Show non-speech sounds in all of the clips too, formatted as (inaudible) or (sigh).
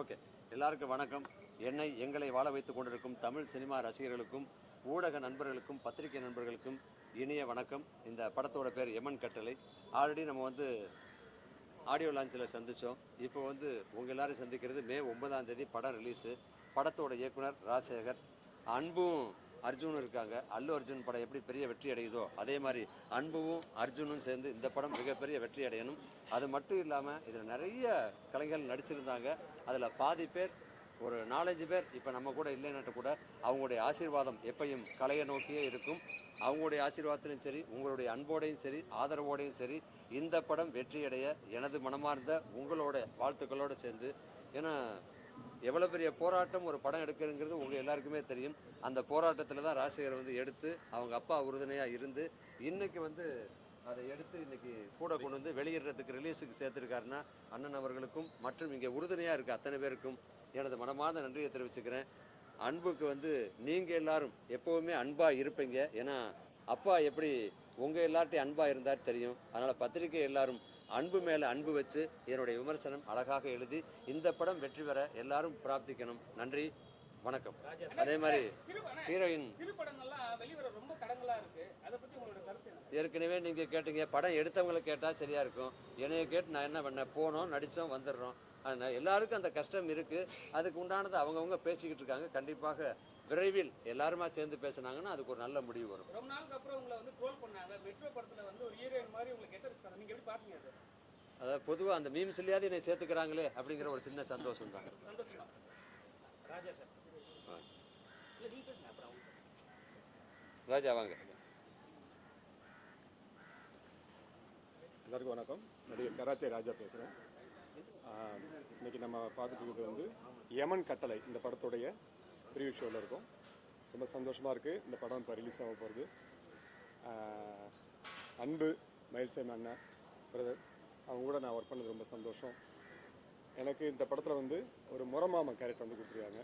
Okay. எல்லாருக்கும் வணக்கம். என்னை எங்களை வாழ வைத்துக் கொண்டிருக்கும் தமிழ் சினிமா ரசிகர்களுக்கும் ஊடக நண்பர்களுக்கும் பத்திரிகை நண்பர்களுக்கும் இனிய வணக்கம். இந்த படத்தோட பேர் எமன் கட்டளை. ஆல்ரெடி நம்ம வந்து ஆடியோ லான்ச்சில் சந்தித்தோம் இப்போ வந்து உங்கள் எல்லோரும் சந்திக்கிறது மே ஒன்பதாம் தேதி படம் ரிலீஸு படத்தோட இயக்குனர் ராஜசேகர் அன்பும் அர்ஜுனும் இருக்காங்க. அல்லு அர்ஜுன் படம் எப்படி பெரிய வெற்றி அடையுதோ அதே மாதிரி அன்பும் அர்ஜுனும் சேர்ந்து இந்த படம் மிகப்பெரிய வெற்றி அடையணும். அது மட்டும் இல்லாமல் இதில் நிறைய கலைஞர்கள் நடிச்சிருந்தாங்க. அதில் பாதி பேர் ஒரு நாலஞ்சு பேர் இப்போ நம்ம கூட இல்லைன்னாட்டு கூட அவங்களுடைய ஆசீர்வாதம் எப்பையும் கலையை நோக்கியே இருக்கும். அவங்களுடைய ஆசீர்வாதத்திலையும் சரி உங்களுடைய அன்போடையும் சரி ஆதரவோடையும் சரி இந்த படம் வெற்றியடைய எனது மனமார்ந்த உங்களோட வாழ்த்துக்களோடு சேர்ந்து ஏன்னா எவ்வளோ பெரிய போராட்டம் ஒரு படம் எடுக்கிறங்கிறது உங்கள் எல்லாருக்குமே தெரியும். அந்த போராட்டத்தில் தான் ராஜசேகர் வந்து எடுத்து அவங்க அப்பா உறுதுணையாக இருந்து இன்னைக்கு வந்து அதை எடுத்து இன்னைக்கு கூட கொண்டு வந்து வெளியிடுறதுக்கு ரிலீஸுக்கு சேர்த்துருக்காருன்னா அண்ணன் அவர்களுக்கும் மற்றும் இங்கே உறுதுணையாக இருக்க அத்தனை பேருக்கும் எனது மனமார்ந்த நன்றியை தெரிவிச்சுக்கிறேன். அன்புக்கு வந்து நீங்கள் எல்லாரும் எப்போவுமே அன்பாக இருப்பீங்க. ஏன்னா அப்பா எப்படி உங்கள் எல்லார்ட்டையும் அன்பாக இருந்தார் தெரியும். அதனால் பத்திரிகை எல்லாரும் அன்பு மேலே அன்பு வச்சு என்னுடைய விமர்சனம் அழகாக எழுதி இந்த படம் வெற்றி பெற எல்லாரும் பிரார்த்திக்கணும். நன்றி வணக்கம். அதே மாதிரி ஹீரோயின் ஏற்கனவே நீங்கள் கேட்டீங்க படம் எடுத்தவங்களை கேட்டால் சரியாக இருக்கும். என்னைய கேட்டு நான் என்ன பண்ணேன் போனோம் நடித்தோம் வந்துடுறோம். ஆனால் எல்லாருக்கும் அந்த கஷ்டம் இருக்குது அதுக்கு உண்டானது அவங்கவுங்க பேசிக்கிட்டு இருக்காங்க. கண்டிப்பாக விரைவில் எல்லாருமா சேர்ந்து பேசுனாங்கன்னா அதுக்கு ஒரு நல்ல முடிவு வரும். ரொம்ப நாளுக்கு அப்புறம் உங்களை வந்து ட்ரோல் பண்ணாங்க மெட்ரோ படத்துல வந்து ஒரு ஹீரோயின் மாதிரி உங்களை கெட்ட வச்சுக்காங்க நீங்க எப்படி பாத்தீங்க அது? அதாவது பொதுவாக அந்த மீம்ஸ்லையாவது என்னை சேர்த்துக்கிறாங்களே அப்படிங்கிற ஒரு சின்ன சந்தோஷம் தான். சந்தோஷமா? ராஜா வாங்க. எல்லாருக்கும் வணக்கம். நடிகர் கராத்தே ராஜா பேசுகிறேன் இன்னைக்கு நம்ம பார்த்துட்டு வந்து யமன் கட்டளை இந்த படத்துடைய ப்ரீவியூ ஷோவில் இருக்கும். ரொம்ப சந்தோஷமாக இருக்குது இந்த படம் இப்போ ரிலீஸ் ஆக போகிறது அன்பு மயில்சேம் அண்ணன் பிரதர் அவங்க கூட நான் ஒர்க் பண்ணது ரொம்ப சந்தோஷம். எனக்கு இந்த படத்தில் வந்து ஒரு முரமாமன் கேரக்டர் வந்து கொடுத்துருக்காங்க.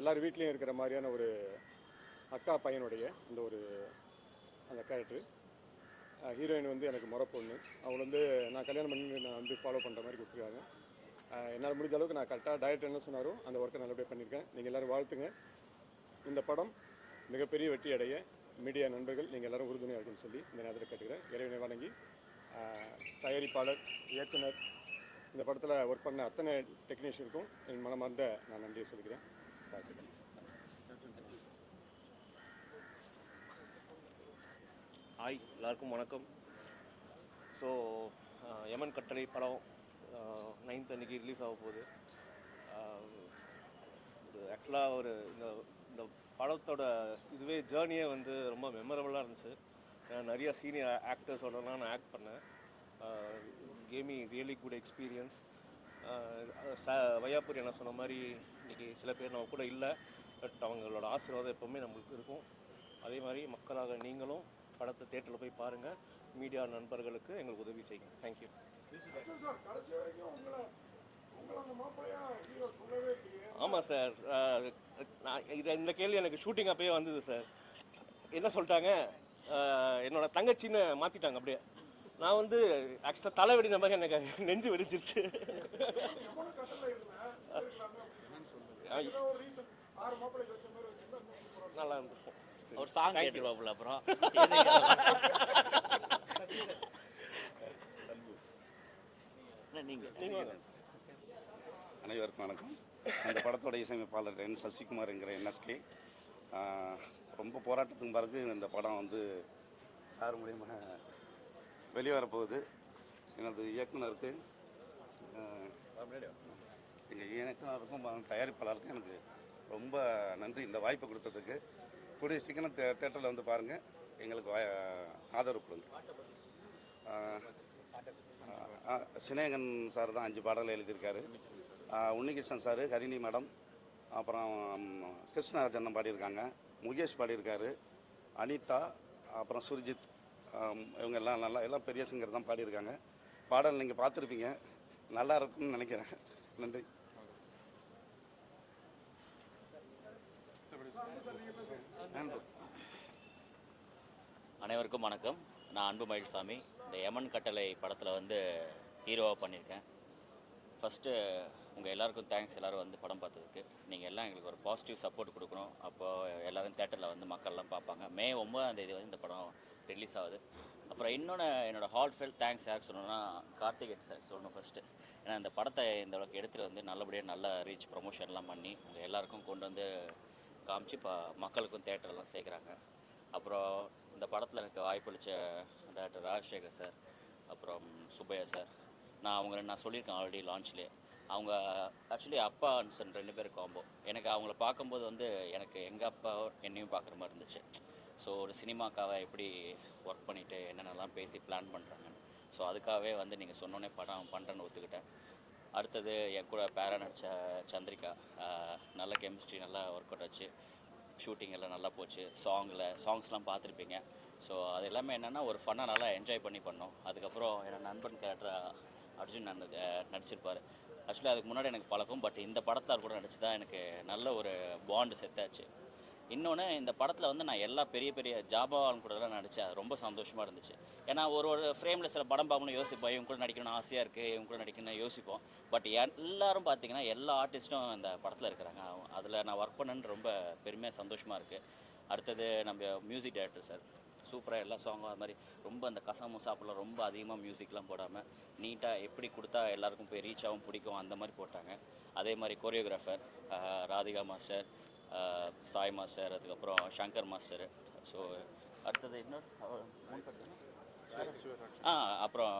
எல்லார் வீட்லேயும் இருக்கிற மாதிரியான ஒரு அக்கா பையனுடைய இந்த ஒரு அந்த கேரக்டர் ஹீரோயின் வந்து எனக்கு முறை பொண்ணு அவங்க வந்து நான் கல்யாணம் பண்ணி நான் வந்து ஃபாலோ பண்ணுற மாதிரி கொடுத்துருக்காங்க. என்னால் முடிஞ்ச அளவுக்கு நான் கரெக்டாக டயட் என்ன சொன்னாரோ அந்த ஒர்க்கை நல்லபடியாக பண்ணியிருக்கேன் நீங்கள் எல்லோரும் வாழ்த்துங்க. இந்த படம் மிகப்பெரிய வெற்றி அடைய மீடியா நண்பர்கள் நீங்கள் எல்லாரும் உறுதுணையாக இருக்குன்னு சொல்லி இந்த நேரத்தில் கேட்டுக்கிறேன். இறைவனை வணங்கி தயாரிப்பாளர் இயக்குனர் இந்த படத்தில் ஒர்க் பண்ண அத்தனை டெக்னீஷியனுக்கும் என் மனமார்ந்த நான் நன்றியை சொல்லிக்கிறேன். வாழ்த்துக்கள் ஹாய் எல்லாருக்கும் வணக்கம். ஸோ யமன் கட்டளை படம் நைன்த் அன்னைக்கு ரிலீஸ் ஆக போகுது. ஒரு ஆக்சுவலாக ஒரு இந்த இந்த படத்தோட இதுவே ஜேர்னியே வந்து ரொம்ப மெமரபுளாக இருந்துச்சு. நிறையா நிறைய சீனியர் ஆக்டர்ஸோடலாம் நான் ஆக்ட் பண்ணேன். கேமி ரியலி குட் எக்ஸ்பீரியன்ஸ் ச வையாபுரி என்ன சொன்ன மாதிரி இன்றைக்கி சில பேர் நம்ம கூட இல்லை. பட் அவங்களோட ஆசீர்வாதம் எப்போவுமே நம்மளுக்கு இருக்கும். அதே மாதிரி மக்களாக நீங்களும் படத்தை தேட்டரில் போய் பாருங்கள் மீடியா நண்பர்களுக்கு எங்களுக்கு உதவி செய்யுங்க. தேங்க்யூ ஆமாம் சார். நான் இது இந்த கேள்வி எனக்கு ஷூட்டிங் அப்பயே வந்தது சார். என்ன சொல்லிட்டாங்க? என்னோட தங்கச்சின்னு மாற்றிட்டாங்க அப்படியே. நான் வந்து ஆக்சுவலாக தலை வெடிந்த மாதிரி எனக்கு நெஞ்சு வெடிச்சிருச்சு. நல்லா இருந்திருக்கும் ஒரு சாங் கேட்டுருவாப்புல அப்புறம். (laughs) நீங்கள் அனைவருக்கும் வணக்கம். இந்த படத்தோட இசையமைப்பாளர் என் சசிகுமார்ங்கிற என்எஸ்கே. ரொம்ப போராட்டத்துக்கு பிறகு இந்த படம் வந்து சார் மூலியமாக வெளிவரப்போகுது எனது இயக்குனருக்கு எங்கள் இயக்குனருக்கும் தயாரிப்பாளருக்கும் எனக்கு ரொம்ப நன்றி இந்த வாய்ப்பை கொடுத்ததுக்கு. கூடிய சீக்கிரம் தே தேட்டரில் வந்து பாருங்கள் எங்களுக்கு ஆதரவு கொடுங்க. சினேகன் சார் தான் அஞ்சு பாடல் எழுதியிருக்காரு. உன்னிகிருஷ்ணன் சார் ஹரிணி மேடம் அப்புறம் கிருஷ்ணராஜன் பாடியிருக்காங்க. முகேஷ் பாடியிருக்காரு. அனிதா அப்புறம் சுர்ஜித் இவங்க எல்லாம் நல்லா எல்லாம் பெரிய சிங்கர் தான் பாடியிருக்காங்க. பாடல் நீங்கள் பார்த்துருப்பீங்க. நல்லா இருக்கும்னு நினைக்கிறேன். நன்றி. அனைவருக்கும் வணக்கம். நான் அன்பு மயில்சாமி இந்த யமன் கட்டளை படத்தில் வந்து ஹீரோவாக பண்ணியிருக்கேன். ஃபஸ்ட்டு உங்கள் எல்லாருக்கும் தேங்க்ஸ் எல்லோரும் வந்து படம் பார்த்ததுக்கு. நீங்கள் எல்லாம் எங்களுக்கு ஒரு பாசிட்டிவ் சப்போர்ட் கொடுக்கணும். அப்போ எல்லோரும் தேட்டரில் வந்து மக்கள்லாம் பார்ப்பாங்க. மே ஒன்பதாம் தேதி வந்து இந்த படம் ரிலீஸ் ஆகுது. அப்புறம் இன்னொன்று என்னோடய ஹார்ட் ஃபெல் தேங்க்ஸ் யாருக்கு சொல்லணும்னா கார்த்திகேயன் சார் சொல்லணும் ஃபஸ்ட்டு ஏன்னா இந்த படத்தை இந்த அளவுக்கு எடுத்துகிட்டு வந்து நல்லபடியாக நல்ல ரீச் ப்ரொமோஷன்லாம் பண்ணி உங்கள் எல்லாருக்கும் கொண்டு வந்து காமிச்சு இப்போ மக்களுக்கும் தேட்டர்லாம் சேர்க்குறாங்க. அப்புறம் இந்த படத்தில் எனக்கு வாய்ப்பளித்த டாக்டர் ராஜசேகர் சார் அப்புறம் சுப்பையா சார் நான் அவங்க நான் சொல்லியிருக்கேன் ஆல்ரெடி லான்ச்லேயே அவங்க ஆக்சுவலி அப்பா அண்ட் சன் ரெண்டு பேரும் காம்போ எனக்கு அவங்கள பார்க்கும்போது வந்து எனக்கு எங்கள் அப்பா என்னையும் பார்க்குற மாதிரி இருந்துச்சு. ஸோ ஒரு சினிமாக்காக எப்படி ஒர்க் பண்ணிவிட்டு என்னென்னலாம் பேசி பிளான் பண்ணுறாங்கன்னு ஸோ அதுக்காகவே வந்து நீங்கள் சொன்னோன்னே படம் பண்ணுறேன்னு ஒத்துக்கிட்டேன். அடுத்தது என் கூட பேரா நடித்த சந்திரிகா நல்ல கெமிஸ்ட்ரி நல்லா ஒர்க் அவுட் ஆச்சு. ஷூட்டிங் எல்லாம் நல்லா போச்சு. சாங்கில் சாங்ஸ்லாம் பார்த்துருப்பீங்க. ஸோ அது எல்லாமே என்னென்னா ஒரு ஃபன்னாக நல்லா என்ஜாய் பண்ணி பண்ணோம். அதுக்கப்புறம் என்னோட நண்பன் கேரக்டர் அர்ஜுன் நன் நடிச்சிருப்பார். ஆக்சுவலி அதுக்கு முன்னாடி எனக்கு பழக்கம் பட் இந்த படத்தால் கூட நடிச்சு தான் எனக்கு நல்ல ஒரு பாண்டு செத்தாச்சு இன்னொன்று இந்த படத்தில் வந்து நான் எல்லா பெரிய பெரிய ஜாபாவாலும் கூடலாம் நடித்தேன் அது ரொம்ப சந்தோஷமாக இருந்துச்சு. ஏன்னா ஒரு ஒரு ஃப்ரேமில் சில படம் பார்க்கணும் யோசிப்போம். இவங்க கூட நடிக்கணும்னு ஆசையாக இருக்குது இவங்க கூட நடிக்கணும்னு யோசிப்போம். பட் எல்லாரும் பார்த்தீங்கன்னா எல்லா ஆர்டிஸ்ட்டும் இந்த படத்தில் இருக்கிறாங்க. அதில் நான் ஒர்க் பண்ணேன்னு ரொம்ப பெருமையாக சந்தோஷமாக இருக்குது அடுத்தது நம்ம மியூசிக் டைரக்டர் சார் சூப்பராக எல்லா சாங்கும் அது மாதிரி ரொம்ப அந்த கசமு சாப்பிடலாம் ரொம்ப அதிகமாக மியூசிக்லாம் போடாமல் நீட்டாக எப்படி கொடுத்தா எல்லாருக்கும் போய் ரீச் ஆகும் பிடிக்கும் அந்த மாதிரி போட்டாங்க. அதே மாதிரி choreographer Radhika master Sai master அதுக்கப்புறம் சங்கர் மாஸ்டர். ஸோ அடுத்தது இன்னொரு? ஆ அப்புறம்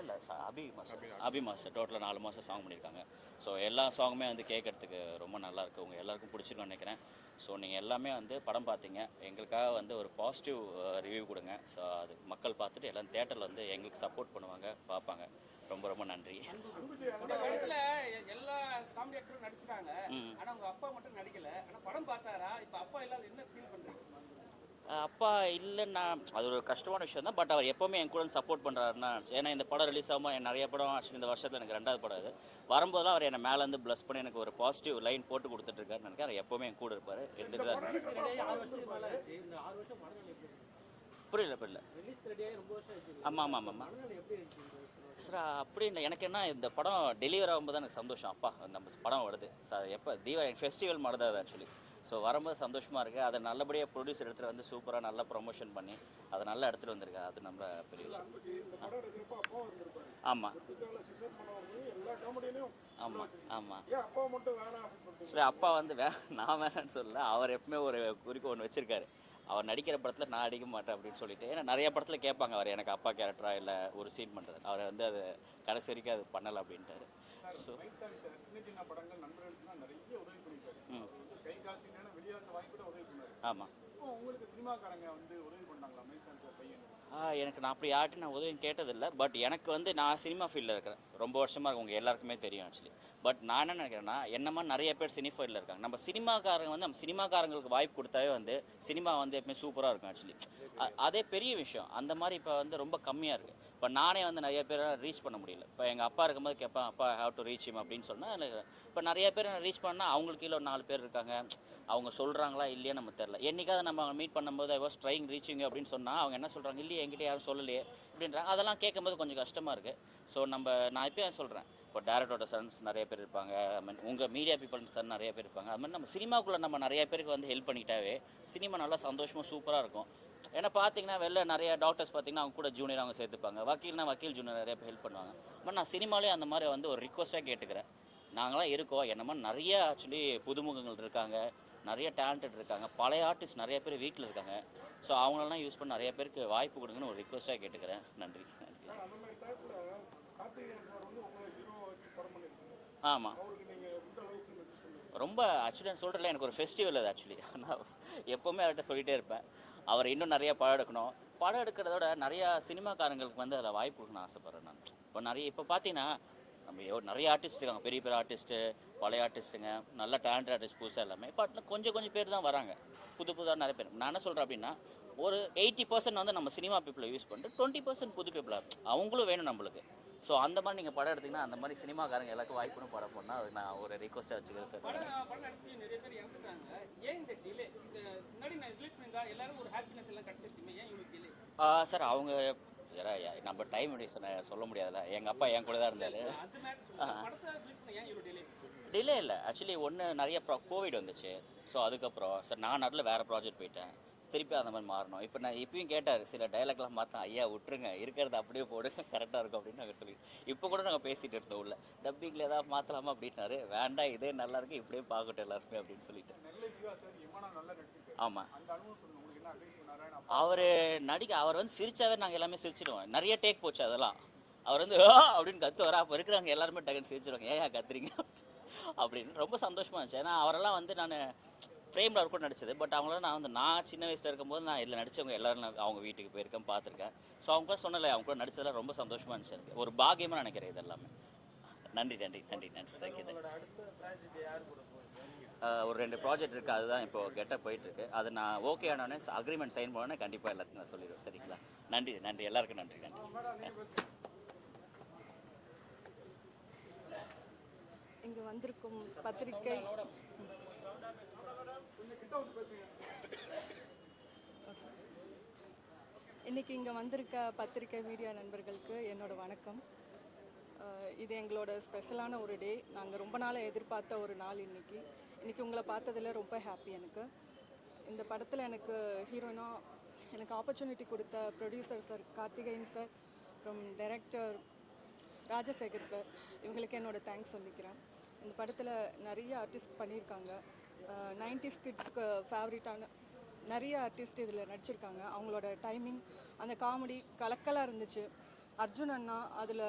இல்லை இல்லை அபி மாஸ்டர். அபி மாஸ்டர் டோட்டலாக நாலு மாதம் சாங் பண்ணியிருக்காங்க ஸோ எல்லா சாங்குமே வந்து கேட்குறதுக்கு ரொம்ப நல்லா இருக்கு. உங்கள் எல்லாருக்கும் பிடிச்சிருக்கும்னு நினைக்கிறேன். ஸோ நீங்கள் எல்லாமே வந்து படம் பார்த்தீங்க எங்களுக்காக வந்து ஒரு பாசிட்டிவ் ரிவ்யூ கொடுங்க. ஸோ அது மக்கள் பார்த்துட்டு எல்லாம் தேட்டரில் வந்து எங்களுக்கு சப்போர்ட் பண்ணுவாங்க பார்ப்பாங்க. ரொம்ப ரொம்ப நன்றி. இந்த படத்துல எல்லா காமெடி ஆக்டரும் நடிச்சிட்டாங்க. ம். ஆனா உங்க அப்பா மட்டும் நடிக்கல. ஆனா படம் பார்த்தாரா? இப்ப அப்பா இல்லாத என்ன ஃபீல் பண்றீங்க? அஹ் அப்பா இல்லைன்னா அது ஒரு கஷ்டமான விஷயம் தான். பட் அவர் எப்போவுமே என் கூட சப்போர்ட் பண்ணுறாருன்னா ஏன்னா இந்த படம் ரிலீஸ் ஆகும்போது நிறைய படம் ஆக்சுவலி இந்த வருஷத்தில் எனக்கு ரெண்டாவது படம் இது வரும்போது அவர் என்னை மேலேருந்து ப்ளஸ் பண்ணி எனக்கு ஒரு பாசிட்டிவ் லைன் போட்டு கொடுத்துட்ருக்காரு நினைக்கிறேன். அவர் எப்போவுமே என் கூட இருப்பார். இருந்துட்டு தான் புரியல புரியல. ஆமாம் ஆமாம் ஆமாம் வருஷம்? சார் அப்படி இல்லை. எனக்கு என்ன இந்த படம் டெலிவர் ஆகும்போது தான் எனக்கு சந்தோஷம். அப்பா நம்ம படம் வருது. சார் எப்போ தீபாவளி ஃபெஸ்டிவல் மாதிரி தான் அது ஆக்சுவலி ஸோ வரும்போது சந்தோஷமாக இருக்குது அதை நல்லபடியாக ப்ரொடியூசர் எடுத்துகிட்டு வந்து சூப்பராக நல்லா ப்ரொமோஷன் பண்ணி அதை நல்லா எடுத்துகிட்டு வந்திருக்காரு. அது நம்ம பெரிய விஷயம். ஆமாம் ஆமாம் ஆமாம் சரி அப்பா வந்து வே நான் வேணான்னு சொல்லல. அவர் எப்பவுமே ஒரு குறிக்கோள் ஒன்று வச்சிருக்காரு. அவர் நடிக்கிற படத்தில் நான் அடிக்க மாட்டேன் அப்படின்னு சொல்லிட்டு. ஏன்னா நிறைய படத்தில் கேட்பாங்க அவர் எனக்கு அப்பா கேரக்டரா இல்லை ஒரு சீன் பண்ணுறது அவர் வந்து அது கடைசி வரைக்கும் அது பண்ணலை அப்படின்ட்டாரு. ஸோ ம். கை காசு வாங்கி கூட உதவி ஆமாம் உங்களுக்கு சினிமாக்காரங்க வந்து உதவி பண்ணாங்களா? மைசாமி சார் பையன்? ஆ எனக்கு நான் அப்படி யார்ட்டும் நான் உதவி கேட்டதில்லை. பட் எனக்கு வந்து நான் சினிமா ஃபீல்டில் இருக்கிறேன். ரொம்ப வருஷமாக இருக்கு. உங்கள் எல்லாருக்குமே தெரியும் ஆக்சுவலி பட் நான் என்ன நினைக்கிறேன்னா என்ன மாதிரி நிறைய பேர் சினி ஃபீல்டில் இருக்காங்க. நம்ம சினிமாக்காரங்க வந்து நம்ம சினிமாக்காரங்களுக்கு வாய்ப்பு கொடுத்தாவே வந்து சினிமா வந்து எப்பவுமே சூப்பராக இருக்கும் ஆக்சுவலி அதே பெரிய விஷயம். அந்த மாதிரி இப்போ வந்து ரொம்ப கம்மியாக இருக்குது இப்போ நானே வந்து நிறைய பேரை ரீச் பண்ண முடியல. இப்போ எங்கள் அப்பா இருக்கும்போது கேட்பேன் அப்பா ஹாவ் டு ரீச் him? அப்படின்னு சொன்னால் இப்போ நிறைய பேர் ரீச் பண்ணால் அவங்களுக்கு கீழே ஒரு நாலு பேர் இருக்காங்க. அவங்க சொல்கிறாங்களா இல்லையே நம்ம தெரில என்னைக்காவது நம்ம அவங்க மீட் பண்ணும்போது ஐ வாஸ் ட்ரைங் ரீச்சிங் அப்படின்னு சொன்னால் அவங்க என்ன சொல்கிறாங்க இல்லையே எங்கிட்ட யாரும் சொல்லலையே அப்படின்றாங்க அதெல்லாம் கேட்கும்போது கொஞ்சம் கஷ்டமாக இருக்குது ஸோ நம்ம நான் இப்போ சொல்கிறேன் இப்போ டேரக்டரோட சன்ஸ் நிறைய பேர் இருப்பாங்க. ஐ மீன் உங்கள் மீடியா பீப்பிள் சன் நிறைய பேர் இருப்பாங்க. அது மாதிரி நம்ம சினிமாக்குள்ளே நம்ம நிறைய பேருக்கு வந்து ஹெல்ப் பண்ணிக்கிட்டாவே சினிமா நல்லா சந்தோஷமாக சூப்பராக இருக்கும். ஏன்னா பார்த்தீங்கன்னா வெளில நிறைய டாக்டர்ஸ் பார்த்தீங்கன்னா அவங்க கூட ஜூனியர் அவங்க சேர்த்துப்பாங்க. வக்கீல்னா வக்கீல் ஜூனியர் நிறைய ஹெல்ப் பண்ணுவாங்க. பட் நான் சினிமாலே அந்த மாதிரி வந்து ஒரு ரிக்வஸ்ட்டாக கேட்டுக்கிறேன். நாங்களாம் இருக்கோம். என்னமோ நிறைய ஆக்சுவலி புதுமுகங்கள் இருக்காங்க. நிறைய டேலண்டட் இருக்காங்க. பழைய ஆர்டிஸ்ட் நிறைய பேர் வீட்டில் இருக்காங்க. ஸோ அவங்களெல்லாம் யூஸ் பண்ண நிறைய பேருக்கு வாய்ப்பு கொடுங்கன்னு ஒரு ரிக்வஸ்ட்டாக கேட்டுக்கிறேன். நன்றி. நன்றி ஆமாம் ரொம்ப ஆக்சுவலி நான் சொல்கிறல எனக்கு ஒரு ஃபெஸ்டிவல் அது ஆக்சுவலி நான் எப்போவுமே அவர்கிட்ட சொல்லிகிட்டே இருப்பேன். அவர் இன்னும் நிறைய படம் எடுக்கணும். படம் எடுக்கிறத விட நிறையா சினிமாக்காரங்களுக்கு வந்து அதில் வாய்ப்பு கொடுக்கணும்னு ஆசைப்பட்றேன் நான். இப்போ நிறைய இப்போ பார்த்தீங்கன்னா நம்ம எவ்வளோ நிறைய ஆர்டிஸ்ட் இருக்காங்க. பெரிய பெரிய ஆர்டிஸ்ட்டு பழைய ஆர்டிஸ்ட்டுங்க நல்ல டேலண்ட் ஆர்டிஸ்ட் புதுசாக எல்லாமே. பட் கொஞ்சம் கொஞ்சம் பேர் தான் வராங்க. புது புதுதாக நிறைய பேர். நான் என்ன சொல்கிறேன் அப்படின்னா ஒரு எயிட்டி பர்சன்ட் வந்து நம்ம சினிமா பீப்புளை யூஸ் பண்ணிட்டு டுவெண்ட்டி பர்சன்ட் புது பீப்புளாக அவங்களும் வேணும் நம்மளுக்கு. ஸோ அந்த மாதிரி நீங்கள் படம் எடுத்தீங்கன்னா அந்த மாதிரி சினிமாக்காரங்க எல்லாருக்கும் வாய்ப்புன்னு படம் பண்ணால் அது நான் ஒரு ரிக்வஸ்ட்டாக வச்சுக்கிறேன் சார் படம் நடிச்சு நிறைய பேர் இறந்துட்டாங்க. ஏன் இந்த டிலே இந்த முன்னாடி நான் ரிலீஸ் பண்ணிருந்தா எல்லாரும் ஒரு ஹாப்பினஸ் எல்லாம் கிடைச்சிருக்குமே ஏன் இவங்களுக்கு டிலே சார் அவங்க நம்ம டைம் சொல்ல முடியாதுல்ல. எங்கள் அப்பா என் கூட தான் இருந்தார். டிலே இல்லை ஆக்சுவலி ஒன்று நிறைய ப்ரா கோவிட் வந்துச்சு. ஸோ அதுக்கப்புறம் சார் நான் நடுவில் வேறு ப்ராஜெக்ட் போயிட்டேன். திருப்பி அந்த மாதிரி மாறணும். இப்போ நான் இப்பயும் கேட்டார் சில டைலாக்லாம் பார்த்தா ஐயா விட்டுருங்க. இருக்கிறத அப்படியே போடுங்க. கரெக்டாக இருக்கும் அப்படின்னு நாங்கள் சொல்லி இப்போ கூட நாங்கள் பேசிகிட்டு இருந்தோம் உள்ள டப்பிங்கில் ஏதாவது மாற்றலாமா அப்படின்னாரு. வேண்டாம் இதே நல்லா இருக்கு. இப்படியே பார்க்கட்டும் எல்லாருமே அப்படின்னு சொல்லிட்டு. ஆமாம் அவர் நடிக்க அவர் வந்து சிரிச்சாவே நாங்கள் எல்லாமே சிரிச்சிடுவோம். நிறைய டேக் போச்சு அதெல்லாம். அவர் வந்து அப்படின்னு கத்துவார் அப்போ இருக்கிறவங்க எல்லாருமே டக்குன்னு சிரிச்சிடுவாங்க ஏன் கத்துறீங்க? அப்படின்னு. ரொம்ப சந்தோஷமா இருந்துச்சு. ஏன்னா அவரெல்லாம் வந்து நான் ஃப்ரேமில் அவர் கூட நடிச்சது. பட் அவங்களாம் நான் வந்து நான் சின்ன வயசில் இருக்கும்போது நான் இதில் நடித்தவங்க எல்லாரும் அவங்க வீட்டுக்கு போயிருக்கேன் பார்த்துருக்கேன். ஸோ அவங்க கூட சொன்னல அவங்க கூட நடிச்சதெல்லாம் ரொம்ப சந்தோஷமாக இருந்துச்சு எனக்கு. ஒரு பாக்கியமாக நினைக்கிறேன் இது எல்லாமே நன்றி நன்றி நன்றி. நன்றி தேங்க்யூ ஒரு ரெண்டு ப்ராஜெக்ட் இருக்குது அதுதான் இப்போ கெட்ட போயிட்டுருக்கு அது நான் ஓகே ஆனோடனே அக்ரிமெண்ட் சைன் பண்ணோன்னே கண்டிப்பாக எல்லாத்தையும் நான் சொல்லிடுவேன். சரிங்களா? நன்றி நன்றி. எல்லாருக்கும் நன்றி நன்றி. இங்கே வந்திருக்கும் பத்திரிகை. இன்னைக்கு இங்கே வந்திருக்க பத்திரிகை மீடியா நண்பர்களுக்கு என்னோட வணக்கம். இது எங்களோட ஸ்பெஷலான ஒரு டே. நாங்கள் ரொம்ப நாளாக எதிர்பார்த்த ஒரு நாள் இன்னைக்கு. இன்றைக்கி உங்களை பார்த்ததில் ரொம்ப ஹாப்பி எனக்கு. இந்த படத்தில் எனக்கு ஹீரோனா எனக்கு ஆப்பர்ச்சுனிட்டி கொடுத்த ப்ரொடியூசர் சார் கார்த்திகேயன் சார் அப்புறம் டைரக்டர் ராஜசேகர் சார் இவங்களுக்கு என்னோட தேங்க்ஸ் சொல்லிக்கிறேன். இந்த படத்தில் நிறைய ஆர்டிஸ்ட் பண்ணியிருக்காங்க. நைன்டிஸ் கிட்ஸ்க்கு ஃபேவரட்டான நிறைய ஆர்டிஸ்ட் இதில் நடிச்சிருக்காங்க. அவங்களோட டைமிங் அந்த காமெடி கலக்கலாக இருந்துச்சு. அர்ஜுன் அண்ணா அதில்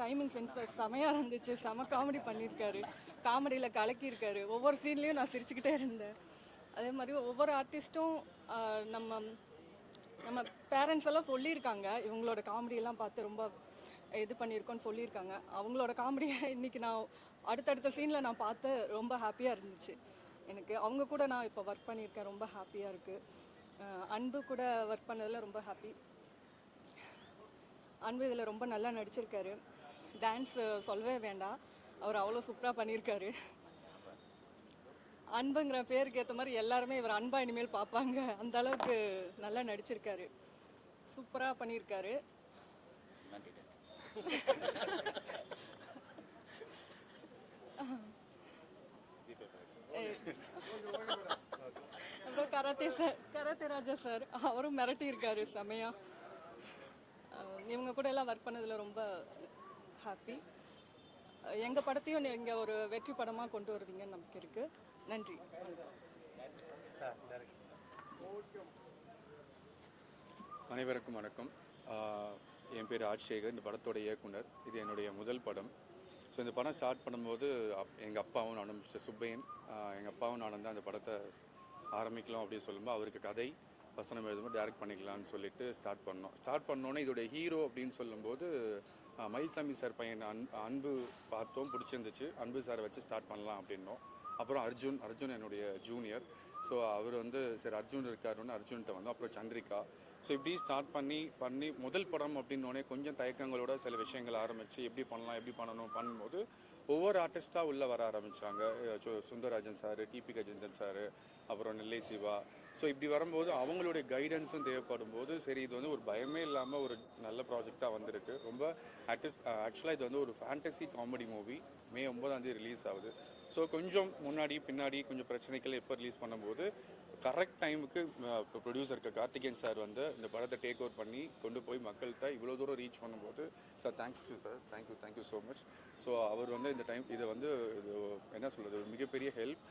டைமிங் சென்ஸ் செமையாக இருந்துச்சு. செம காமெடி பண்ணியிருக்காரு. காமெடியில் கலக்கியிருக்காரு. ஒவ்வொரு சீன்லேயும் நான் சிரிச்சுக்கிட்டே இருந்தேன். அதே மாதிரி ஒவ்வொரு ஆர்டிஸ்ட்டும் நம்ம நம்ம பேரண்ட்ஸ் எல்லாம் சொல்லியிருக்காங்க. இவங்களோட காமெடியெல்லாம் பார்த்து ரொம்ப இது பண்ணியிருக்கோன்னு சொல்லியிருக்காங்க. அவங்களோட காமெடியை இன்னைக்கு நான் அடுத்தடுத்த சீனில் நான் பார்த்து ரொம்ப ஹாப்பியாக இருந்துச்சு. எனக்கு அவங்க கூட நான் இப்போ ஒர்க் பண்ணியிருக்கேன் ரொம்ப ஹாப்பியாக இருக்குது அன்பு கூட ஒர்க் பண்ணதில் ரொம்ப ஹாப்பி அன்பு இதில் ரொம்ப நல்லா நடிச்சிருக்காரு. டான்ஸ் சொல்லவே வேண்டாம். அவர் அவ்வளோ சூப்பராக பண்ணியிருக்காரு. அன்புங்கிற பேருக்கு ஏற்ற மாதிரி எல்லாருமே இவர் அன்பா இனிமேல் பார்ப்பாங்க. அந்த அளவுக்கு நல்லா நடிச்சிருக்காரு. சூப்பராக பண்ணியிருக்காரு. நன்றி. (laughs) அப்புறம் karate sir karate Raja sir அவரும் மிரட்டி இருக்காரு செமையா இவங்க கூட எல்லாம் ஒர்க் பண்ணதுல ரொம்ப ஹாப்பி எங்க படத்தையும் நீங்க ஒரு வெற்றி படமா கொண்டு வருவீங்கன்னு நம்பிக்கை இருக்கு நன்றி அனைவருக்கும் வணக்கம். என் பேர் ராஜ்சேகர் இந்த படத்தோட இயக்குனர். இது என்னுடைய முதல் படம். ஸோ இந்த படம் ஸ்டார்ட் பண்ணும்போது அப் எங்கள் அப்பாவும் நானும் மிஸ்டர் சுப்பையன் எங்கள் அப்பாவும் நானும் தான் அந்த படத்தை ஆரம்பிக்கலாம் அப்படின்னு சொல்லும்போது அவருக்கு கதை வசனம் எழுதும்போது டைரக்ட் பண்ணிக்கலாம்னு சொல்லிட்டு ஸ்டார்ட் பண்ணோம். ஸ்டார்ட் பண்ணோன்னே இதோட ஹீரோ அப்படின்னு சொல்லும்போது மயில்சாமி சார் பையன் அன் அன்பு பார்த்தோம் பிடிச்சிருந்துச்சு. அன்பு சாரை வச்சு ஸ்டார்ட் பண்ணலாம் அப்படின்னோம். அப்புறம் அர்ஜுன் அர்ஜுன் என்னுடைய ஜூனியர் ஸோ அவர் வந்து சரி அர்ஜுன் இருக்காருன்னு அர்ஜுன்கிட்ட வந்தோம். அப்புறம் சந்திரிகா ஸோ இப்படி ஸ்டார்ட் பண்ணி பண்ணி முதல் படம் அப்படின்னோடனே கொஞ்சம் தயக்கங்களோட சில விஷயங்கள் ஆரம்பித்து எப்படி பண்ணலாம் எப்படி பண்ணணும் பண்ணும்போது ஒவ்வொரு ஆர்டிஸ்ட்டாக உள்ளே வர ஆரம்பித்தாங்க Sundararajan sir TP Gajendran sir அப்புறம் நெல்லை சிவா. ஸோ இப்படி வரும்போது அவங்களுடைய கைடன்ஸும் தேவைப்படும் போது சரி இது வந்து ஒரு பயமே இல்லாமல் ஒரு நல்ல ப்ராஜெக்டாக வந்திருக்கு. ரொம்ப ஆக்டிஸ் ஆக்சுவலாக இது வந்து ஒரு ஃபேண்டசி காமெடி மூவி மே ஒன்பதாம் தேதி ரிலீஸ் ஆகுது. ஸோ கொஞ்சம் முன்னாடி பின்னாடி கொஞ்சம் பிரச்சனைகள் எப்போ ரிலீஸ் பண்ணும்போது கரெக்ட் டைமுக்கு இப்போ ப்ரொடியூசருக்கு கார்த்திகேயன் சார் வந்து இந்த படத்தை டேக் ஓவர் பண்ணி கொண்டு போய் மக்கள்கிட்ட இவ்வளோ தூரம் ரீச் பண்ணும்போது sir thanks to sir thank you thank you so much so அவர் வந்து இந்த டைம் இதை வந்து இது என்ன சொல்கிறது ஒரு மிகப்பெரிய ஹெல்ப்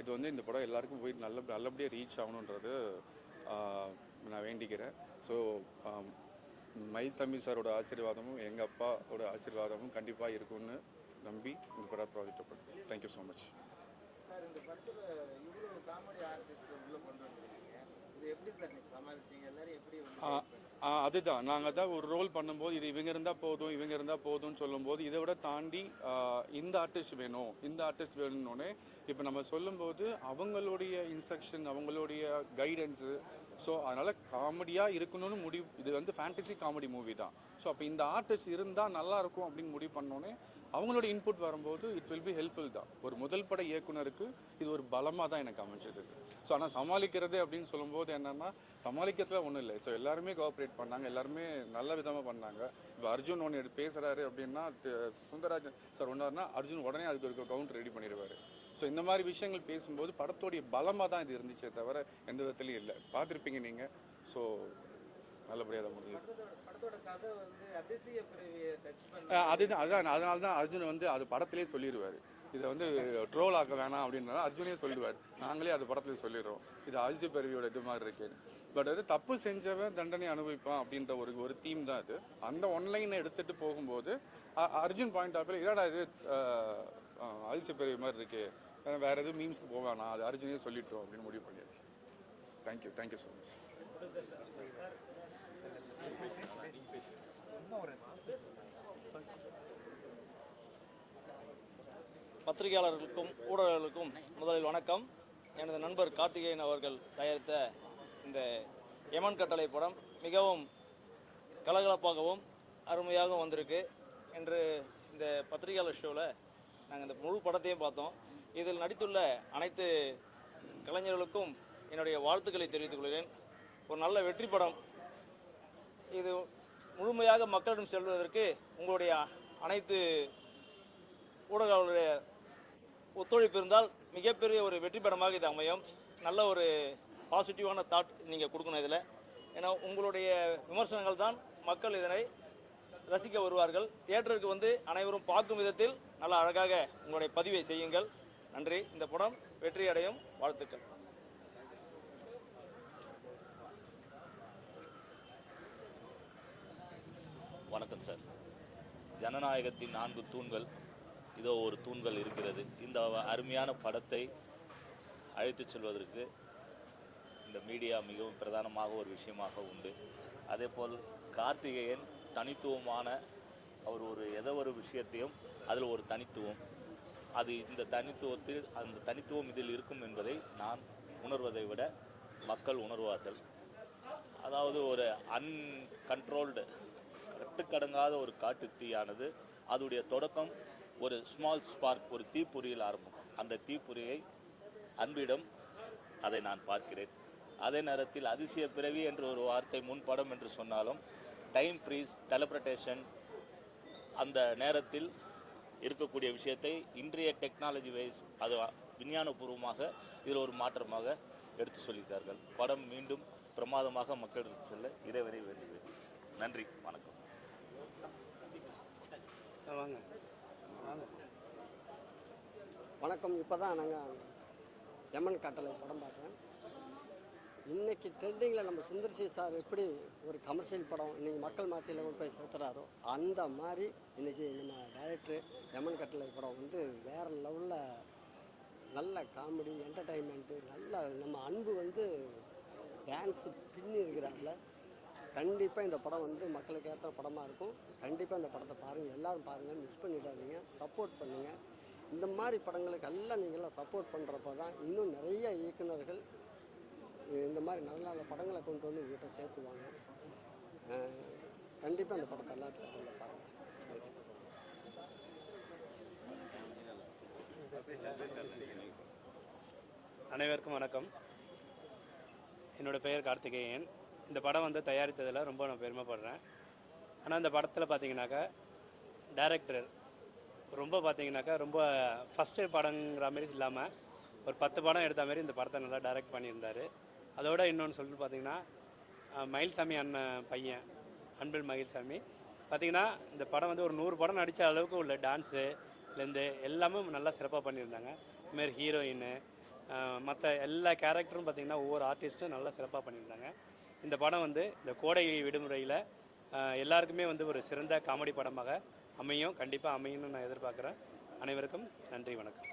இது வந்து இந்த படம் எல்லாருக்கும் போய் நல்ல நல்லபடியாக ரீச் ஆகணுன்றது நான் வேண்டிக்கிறேன். ஸோ மயில் சாமி சாரோட ஆசீர்வாதமும் எங்கள் அப்பாவோட ஆசீர்வாதமும் கண்டிப்பாக இருக்கும்னு நம்பி இந்த படம் ப்ராஜெக்டை பண்ணேன் தேங்க்யூ ஸோ மச் சார் இந்த படத்துல இவ்வளவு காமெடி ஆர்டிஸ்ட் உள்ள கொண்டு வந்திருக்கீங்க. இது எப்படி சார் நீங்க சமாளிச்சீங்க? எல்லாரும் எப்படி வந்து ஆ, ஆ, அதுதான். நாங்கள் தான் ஒரு ரோல் பண்ணும்போது இது இவங்க இருந்தால் போதும் இவங்க இருந்தால் போதும்னு சொல்லும்போது இதை விட தாண்டி இந்த ஆர்டிஸ்ட் வேணும் இந்த ஆர்டிஸ்ட் வேணும்னோடனே இப்போ நம்ம சொல்லும்போது அவங்களுடைய இன்ஸ்ட்ரக்ஷன் அவங்களுடைய கைடன்ஸு ஸோ அதனால் காமெடியாக இருக்கணும்னு முடிவு இது வந்து ஃபேண்டசி காமெடி மூவி தான். ஸோ அப்போ இந்த ஆர்டிஸ்ட் இருந்தால் நல்லா இருக்கும் அப்படின்னு முடிவு பண்ணோன்னே அவங்களோட இன்புட் வரும்போது இட் வில் பி ஹெல்ப்ஃபுல் தான். ஒரு முதல் பட இயக்குனருக்கு இது ஒரு பலமாக தான் எனக்கு அமைஞ்சது. ஸோ ஆனால் சமாளிக்கிறது அப்படின்னு சொல்லும்போது என்னென்னா சமாளிக்கிறதுல ஒன்றும் இல்லை. ஸோ எல்லாருமே கோஆப்ரேட் பண்ணாங்க. எல்லாருமே நல்ல விதமாக பண்ணாங்க. இப்போ அர்ஜுன் ஒன்று பேசுகிறாரு அப்படின்னா சுந்தரராஜன் சார் ஒன்றாருன்னா அர்ஜுன் உடனே அதுக்கு ஒரு கவுண்டர் ரெடி பண்ணிடுவார். ஸோ இந்த மாதிரி விஷயங்கள் பேசும்போது படத்தோடைய பலமாக தான் இது இருந்துச்சே தவிர எந்த விதத்துலையும் இல்லை. பார்த்துருப்பீங்க நீங்கள் ஸோ நல்லபடியாக அஹ் அதுதான் அதான் அதனால தான் அர்ஜுன் வந்து அது படத்திலே சொல்லிடுவார் இதை வந்து ட்ரோல் ஆக்க வேணாம் அப்படின்னா அர்ஜுனே சொல்லிடுவார். நாங்களே அது படத்துல சொல்லிடுறோம். இது அஜித் பெருவியோட இது மாதிரி இருக்கேன்னு பட் அது தப்பு செஞ்சவன் தண்டனை அனுபவிப்பான் அப்படின்ற ஒரு ஒரு தீம் தான் அது. அந்த ஒன்லைனை எடுத்துட்டு போகும்போது அர்ஜுன் பாயிண்ட் ஆஃப் இல்லடா இது அஜித் பெருவி மாதிரி இருக்கு. அஹ் வேற எதுவும் மீம்ஸ்க்கு போக வேணாம். அது அர்ஜுனே சொல்லிட்டோம் அப்படின்னு முடிவு பண்ணியாச்சு. Thank you thank you so much பத்திரிகையாளர்களுக்கும் ஊடகர்களுக்கும் முதலில் வணக்கம். எனது நண்பர் கார்த்திகேயன் அவர்கள் தயாரித்த இந்த யமன் கட்டளை படம் மிகவும் கலகலப்பாகவும் அருமையாகவும் வந்திருக்கு என்று இந்த பத்திரிகையாளர் ஷோவில் நாங்கள் இந்த முழு படத்தையும் பார்த்தோம். இதில் நடித்துள்ள அனைத்து கலைஞர்களுக்கும் என்னுடைய வாழ்த்துக்களை தெரிவித்துக் கொள்கிறேன். ஒரு நல்ல வெற்றி படம் இது முழுமையாக மக்களிடம் செல்வதற்கு உங்களுடைய அனைத்து ஊடகங்களுடைய ஒத்துழைப்பு இருந்தால் மிகப்பெரிய ஒரு வெற்றி படமாக இது அமையும். நல்ல ஒரு பாசிட்டிவான தாட் நீங்கள் கொடுக்கணும் இதில். ஏன்னா உங்களுடைய விமர்சனங்கள் தான் மக்கள் இதனை ரசிக்க வருவார்கள். தியேட்டருக்கு வந்து அனைவரும் பார்க்கும் விதத்தில் நல்ல அழகாக உங்களுடைய பதிவை செய்யுங்கள். நன்றி. இந்த படம் வெற்றி அடையும் வாழ்த்துக்கள். வணக்கம் சார் ஜனநாயகத்தின் நான்கு தூண்கள் இதோ ஒரு தூண்கள் இருக்கிறது. இந்த அருமையான படத்தை அழைத்துச் செல்வதற்கு இந்த மீடியா மிகவும் பிரதானமாக ஒரு விஷயமாக உண்டு. அதே போல் கார்த்திகேயன் தனித்துவமான அவர் ஒரு எதோ ஒரு விஷயத்தையும் அதில் ஒரு தனித்துவம். அது இந்த தனித்துவத்தில் அந்த தனித்துவம் இதில் இருக்கும் என்பதை நான் உணர்வதை விட மக்கள் உணர்வார்கள். அதாவது ஒரு அன்கண்ட்ரோல்டு கட்டுக்கடங்காத ஒரு காட்டு தீயானது அதோடைய தொடக்கம் ஒரு ஸ்மால் ஸ்பார்க் ஒரு தீப்பொறியில் ஆரம்பம். அந்த தீப்பொறியை அன்பிடம் அதை நான் பார்க்கிறேன். அதே நேரத்தில் அதிசய பிறவி என்ற ஒரு வார்த்தை முன் படம் என்று சொன்னாலும் டைம் ப்ரீஸ் டெலப்ரட்டேஷன் அந்த நேரத்தில் இருக்கக்கூடிய விஷயத்தை இன்றைய டெக்னாலஜி வைஸ் அது விஞ்ஞானபூர்வமாக இதில் ஒரு மாற்றமாக எடுத்து சொல்லியிருக்கார்கள். படம் மீண்டும் பிரமாதமாக மக்களுக்கு சொல்ல இறைவனை வேண்டுகிறேன். நன்றி வணக்கம். வாங்க. வணக்கம். இப்போ தான் நாங்கள் எமன் கட்டளை படம் பார்த்தேன். இன்றைக்கி ட்ரெண்டிங்கில் நம்ம சுந்தர்சி சார் எப்படி ஒரு கமர்ஷியல் படம் இன்றைக்கி மக்கள் மத்தியில் கொண்டு போய் சேர்த்துறாரோ அந்த மாதிரி இன்னைக்கு நம்ம டைரக்டர் எமன் கட்டளை படம் வந்து வேறு லெவலில் நல்ல காமெடி என்டர்டைன்மெண்ட்டு நல்ல நம்ம அன்பு வந்து டான்ஸு பின்னி இருக்கிறாங்கள கண்டிப்பாக இந்த படம் வந்து மக்களுக்கு ஏற்ற படமாக இருக்கும். கண்டிப்பாக இந்த படத்தை பாருங்கள் எல்லோரும் பாருங்கள் மிஸ் பண்ணிடாதீங்க. சப்போர்ட் பண்ணுங்கள் இந்த மாதிரி படங்களுக்கு எல்லாம் நீங்களாம் சப்போர்ட் பண்ணுறப்ப தான் இன்னும் நிறைய இயக்குனர்கள் இந்த மாதிரி நல்ல நல்ல படங்களை கொண்டு வந்து உங்கள்கிட்ட சேர்த்துவாங்க. கண்டிப்பாக இந்த படத்தை எல்லா கொண்டு பாருங்கள் அனைவருக்கும் வணக்கம். என்னோட பெயர் கார்த்திகேயன். இந்த படம் வந்து தயாரித்ததில் ரொம்ப நான் பெருமைப்படுறேன். ஆனால் இந்த படத்தில் பார்த்தீங்கன்னாக்கா டேரக்டர் ரொம்ப பார்த்தீங்கன்னாக்கா ரொம்ப ஃபஸ்ட்டு படங்கிற மாரி இல்லாமல் ஒரு பத்து படம் எடுத்த மாரி இந்த படத்தை நல்லா டைரக்ட் பண்ணியிருந்தார். அதோட இன்னொன்று சொல்லிட்டு பார்த்தீங்கன்னா மயில்சாமி அண்ணன் பையன் அன்பில் மயில்சாமி. பார்த்தீங்கன்னா இந்த படம் வந்து ஒரு நூறு படம் நடித்த அளவுக்கு உள்ள டான்ஸுலேருந்து எல்லாமே நல்லா சிறப்பாக பண்ணியிருந்தாங்க. இதுமாரி ஹீரோயின் மற்ற எல்லா கேரக்டரும் பார்த்திங்கன்னா ஒவ்வொரு ஆர்டிஸ்ட்டும் நல்லா சிறப்பாக பண்ணியிருந்தாங்க. இந்த படம் வந்து இந்த கோடை விடுமுறையில் எல்லாருக்குமே வந்து ஒரு சிறந்த காமெடி படமாக அமையும். கண்டிப்பாக அமையும்னு நான் எதிர்பார்க்குறேன். அனைவருக்கும் நன்றி வணக்கம்.